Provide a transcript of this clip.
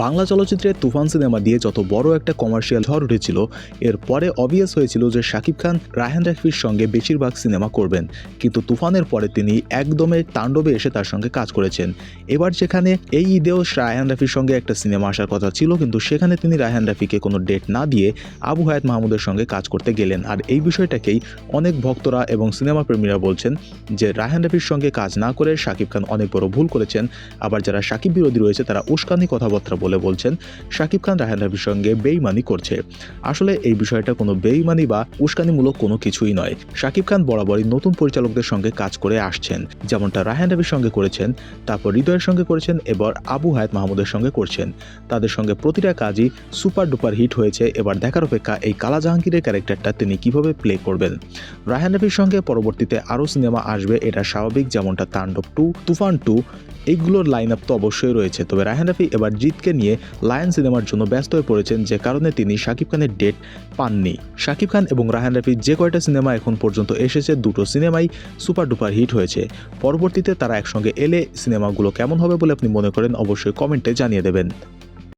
বাংলা চলচ্চিত্রে তুফান সিনেমা দিয়ে যত বড় একটা কমার্শিয়াল ঝড় উঠেছিল, এর পরে অবভিয়াস হয়েছিল যে শাকিব খান, রায়হান রাফির সঙ্গে বেশিরভাগ সিনেমা করবেন। কিন্তু তুফানের পরে তিনি একদমে তাণ্ডবে এসে তার সঙ্গে কাজ করেছেন। এবার যেখানে এই ঈদেও রায়হান রাফির সঙ্গে একটা সিনেমা আসার কথা ছিল, কিন্তু সেখানে তিনি রায়হান রাফিকে কোনো ডেট না দিয়ে আবু হায়াত মাহমুদের সঙ্গে কাজ করতে গেলেন। আর এই বিষয়টাকেই অনেক ভক্তরা এবং সিনেমা প্রেমীরা বলছেন যে রায়হান রাফির সঙ্গে কাজ না করে শাকিব খান অনেক বড় ভুল করেছেন। আবার যারা শাকিব বিরোধী রয়েছে, তারা উস্কানি কথাবার্তা বলে বলছেন, শাকিব খান রায়হান রাফির সঙ্গে বেইমানি করছে। আসলে এই বিষয়টা কোনো বেইমানি বা উস্কানিমূলক কোনো কিছুই নয়। শাকিব খান বরাবরই নতুন পরিচালকদের সঙ্গে কাজ করে আসছেন। যেমনটা রায়হান রাফির সঙ্গে করেছেন, তারপর হৃদয়ের সঙ্গে করেছেন, এবার আবু হায়াত মাহমুদের সঙ্গে করছেন। তাদের সঙ্গে প্রতিটা কাজই সুপার ডুপার হিট হয়েছে। এবার দেখার অপেক্ষা এই কালা জাহাঙ্গীরের ক্যারেক্টারটা তিনি কীভাবে প্লে করবেন? রায়হান রাফির সঙ্গে পরবর্তীতে আরও সিনেমা আসবে, এটা স্বাভাবিক, যেমনটা তাণ্ডব টু, তুফান টু এইগুলোর লাইন আপ তো অবশ্যই রয়েছে। তবে রায়হান রাফি এবার জিতকে নিয়ে লায়ন সিনেমার জন্য ব্যস্ত হয়ে পড়েছেন, যে কারণে তিনি শাকিব খানের ডেট পাননি। শাকিব খান এবং রায়হান রাফির যে কয়টা সিনেমা এখন পর্যন্ত এসেছে, দুটো সিনেমাই সুপার ডুপার হিট হয়েছে। পরবর্তীতে তারা একসঙ্গে এলে সিনেমাগুলো কেমন হবে বলে আপনি মনে করেন, অবশ্যই কমেন্টে জানিয়ে দেবেন।